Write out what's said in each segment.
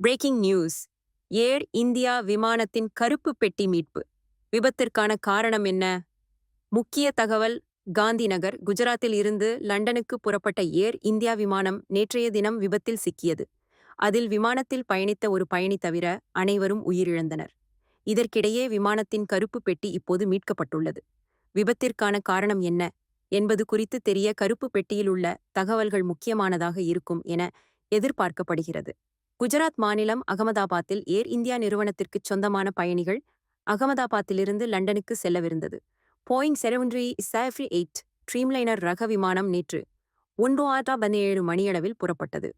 Breaking news ஏர் India விமானத்தின் கருப்பு பெட்டி மீட்பு. விபத்திற்கான காரணம் என்ன? முக்கிய தகவல் காந்திநகர் குஜராத்தில் இருந்து லண்டனுக்கு புறப்பட்ட ஏர் இந்தியா விமானம் நேற்றைய தினம் விபத்தில் சிக்கியது. அதில் விமானத்தில் பயணித்த ஒரு பயணி தவிர அனைவரும் உயிரிழந்தனர். இதற்கிடையே விமானத்தின் கருப்பு பெட்டி இப்போது மீட்கப்பட்டுள்ளது. விபத்திற்கான காரணம் என்ன? என்பது குறித்து தெரிய கருப்பு பெட்டியில் உள்ள தகவல்கள் முக்கியமானதாக இருக்கும் என எதிர்பார்க்கப்படுகிறது. குஜராத் மாநிலம் அகமதாபாத்தில் ஏர் இந்தியா நிறுவனத்திற்குச் சொந்தமான பயணிகள் அகமதாபாத்திலிருந்து லண்டனுக்கு செல்லவிருந்தது. போயிங் செரவுண்ட்ரி சாஃப்ரி எயிட் ட்ரீம்லைனர் ரக விமானம் நேற்று ஒன்று ஆட்டா பதினேழு மணியளவில் புறப்பட்டது.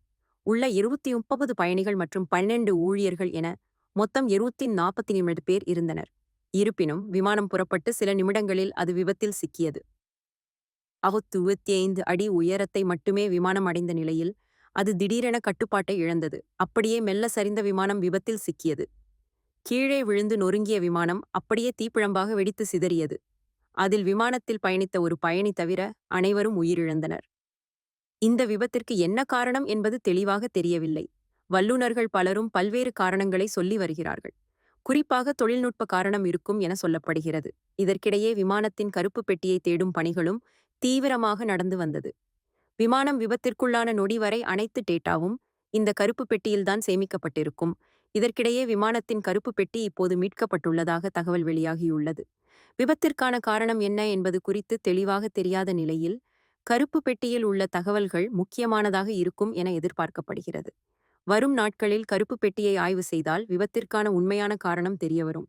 உள்ள இருபத்தி முப்பது பயணிகள் மற்றும் பன்னெண்டு ஊழியர்கள் என மொத்தம் இருபத்தி நாற்பத்தி நிமிட பேர் இருந்தனர். இருப்பினும் விமானம் புறப்பட்டு சில நிமிடங்களில் அது விபத்தில் சிக்கியது. அவத்து இருபத்தி ஐந்து அடி உயரத்தை மட்டுமே விமானம் அடைந்த நிலையில் அது திடீரென கட்டுப்பாட்டை இழந்தது. அப்படியே மெல்ல சரிந்த விமானம் விபத்தில் சிக்கியது. கீழே விழுந்து நொறுங்கிய விமானம் அப்படியே தீப்பிழம்பாக வெடித்து சிதறியது. அதில் விமானத்தில் பயணித்த ஒரு பயணி தவிர அனைவரும் உயிரிழந்தனர். இந்த விபத்திற்கு என்ன காரணம் என்பது தெளிவாக தெரியவில்லை. வல்லுநர்கள் பலரும் பல்வேறு காரணங்களை சொல்லி வருகிறார்கள். குறிப்பாக தொழில்நுட்ப காரணம் இருக்கும் என சொல்லப்படுகிறது. இதற்கிடையே விமானத்தின் கருப்பு பெட்டியை தேடும் பணிகளும் தீவிரமாக நடந்து வந்தது. விமானம் விபத்திற்குள்ளான நொடி வரை அனைத்து டேட்டாவும் இந்த கருப்பு பெட்டியில்தான் சேமிக்கப்பட்டிருக்கும். இதற்கிடையே விமானத்தின் கருப்பு பெட்டி இப்போது மீட்கப்பட்டுள்ளதாக தகவல் வெளியாகியுள்ளது. விபத்திற்கான காரணம் என்ன என்பது குறித்து தெளிவாக தெரியாத நிலையில் கருப்பு பெட்டியில் உள்ள தகவல்கள் முக்கியமானதாக இருக்கும் என எதிர்பார்க்கப்படுகிறது. வரும் நாட்களில் கருப்பு பெட்டியை ஆய்வு செய்தால் விபத்திற்கான உண்மையான காரணம் தெரியவரும்